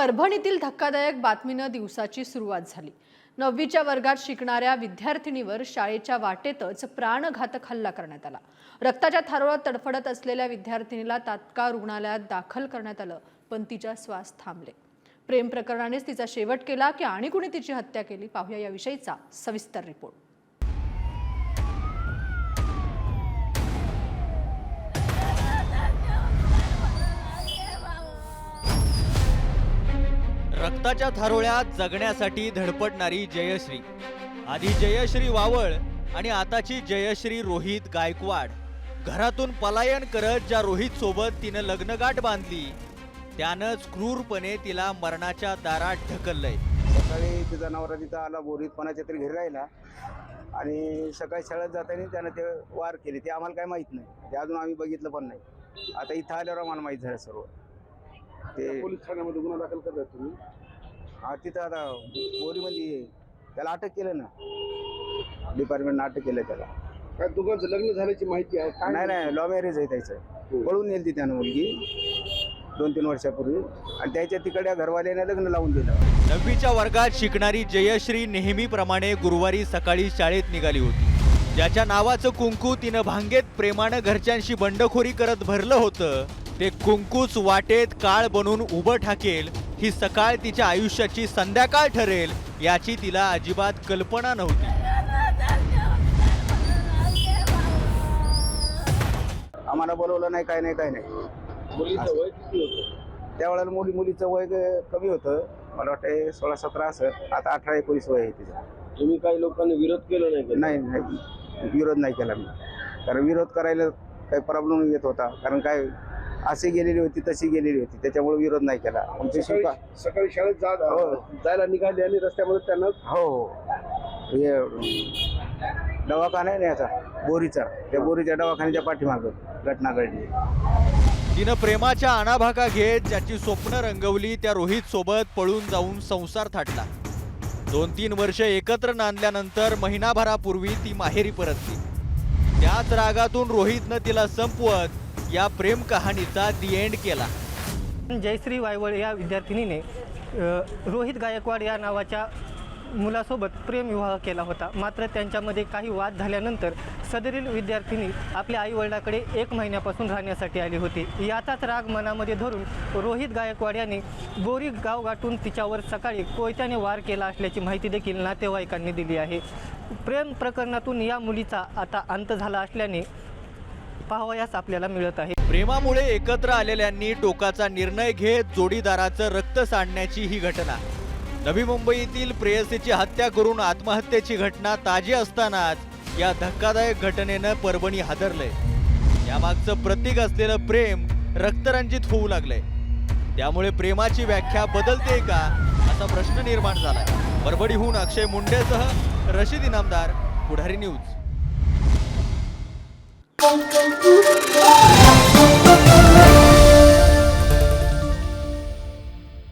परभणीतील धक्कादायक बातमीनं दिवसाची सुरुवात झाली. नववीच्या वर्गात शिकणाऱ्या विद्यार्थिनीवर शाळेच्या वाटेतच प्राणघातक हल्ला करण्यात आला. रक्ताच्या थारोळात तडफडत असलेल्या विद्यार्थिनीला तात्काळ रुग्णालयात दाखल करण्यात आलं पण तिच्या श्वास थांबले. प्रेम प्रकरणानेच तिचा शेवट केला की आणि कुणी तिची हत्या केली? पाहूया याविषयीचा सविस्तर रिपोर्ट. रक्ताच्या थारोळ्यात जगण्यासाठी धडपडणारी जयश्री. आधी जयश्री वावळ आणि आताची जयश्री रोहित गायकवाड. घरातून पलायन करत ज्या रोहित सोबत तिनं लग्नगाठ बांधली त्यानंच क्रूरपणे तिला मरणाच्या दारात ढकललंय. सकाळी तिचा नवरा तिथं आला बोरीत कोणाच्या तरी घरी राहिला. आणि सकाळी शाळेत जाताना त्यानं ते वार केले ते आम्हाला काय माहीत नाही. ते अजून आम्ही बघितलं पण नाही. आता इथं आल्यावर आम्हाला माहीत झालं सर्व. ते पोलीस ठाण्यामध्ये गुन्हा दाखल करतात तुम्ही. हा तिथं आता बोरीमध्ये त्याला अटक केलं ना. डिपार्टमेंटनं अटक केलं त्याला. काय दोघांचं लग्न झाल्याची माहिती आहे? काय नाही नाही लव्ह मॅरेज आहे त्याचं. पळून नेली ती त्यानं मुलगी. दोन तीन वर्षापूर्वी. आणि त्याच्या तिकडल्या घरवाल्याने लग्न लावून दिलं. नववीच्या वर्गात शिकणारी जयश्री नेहमीप्रमाणे गुरुवारी सकाळी शाळेत निघाली होती. ज्याच्या नावाचं कुंकू तिनं भांगेत प्रेमानं घरच्यांशी बंडखोरी करत भरलं होतं ते कुंकूच वाटेत काळ बनून उभं ठाकेल ही सकाळ तिच्या आयुष्याची संध्याकाळ ठरेल याची तिला अजिबात कल्पना नव्हती. आम्हाला बोलवलं नाही काय नाही काय नाही. मुलीचं वय किती होतं? त्यावेळेला मुली मुलीचं वय ग- कमी होतं. मला वाटतं सोळा सतरा असत आता अठरा एकोणीस वय आहे तिचं. तुम्ही काही लोकांनी विरोध केला नाही का? नाही नाही. विरोध नाही केला मी. कारण विरोध करायला काही प्रॉब्लेम येत होता. कारण काय अशी गेलेली होती तशी गेलेली होती. त्याच्यामुळे विरोध नाही केला. आमची सकाळी शिका सकाळी शाळेत जा हो. जायला निघाले आणि रस्त्यामध्ये त्यांना हो. हो हे दवाखाना आहे ना याचा? बोरीचा. त्या बोरीच्या दवाखान्याच्या पाठीमागं घटना घडली. तिनं प्रेमाच्या अनाभाका घेत ज्याची स्वप्न रंगवली त्या रोहित सोबत पळून जाऊन संसार थाटला. दोन तीन वर्ष एकत्र नांदल्यानंतर महिनाभरापूर्वी ती माहेरी परतली. त्याच रागातून रोहितनं तिला संपवत या प्रेम कहाणीचा दी एंड केला. जयश्री वायवळ या विद्यार्थिनीने रोहित गायकवाड या नावाच्या मुलासोबत प्रेमविवाह केला होता. मात्र त्यांच्यामध्ये काही वाद झाल्यानंतर सदरील विद्यार्थिनी आपल्या आईवडिलाकडे एक महिन्यापासून राहण्यासाठी आली होती. याचाच राग मनामध्ये धरून रोहित गायकवाड यांनी बोरी गाव गाठून तिच्यावर सकाळी कोयत्याने वार केला असल्याची माहिती देखील नातेवाईकांनी दिली आहे. प्रेम प्रकरणातून या मुलीचा आता अंत झाला असल्याने पाहावयास आपल्याला मिळत आहे. प्रेमामुळे एकत्र आलेल्यांनी टोकाचा निर्णय घेत जोडीदाराचं रक्त सांडण्याची ही घटना. नवी मुंबईतील प्रेयसीची हत्या करून आत्महत्येची घटना ताजी असतानाच या धक्कादायक घटनेनं परभणी हादरलंय. यामागचं प्रतीक असलेलं प्रेम रक्तरंजित होऊ लागलंय. त्यामुळे प्रेमाची व्याख्या बदलते का असा प्रश्न निर्माण झालाय. परभणीहून अक्षय मुंडेसह रशीद इनामदार पुढारी न्यूज. Thank.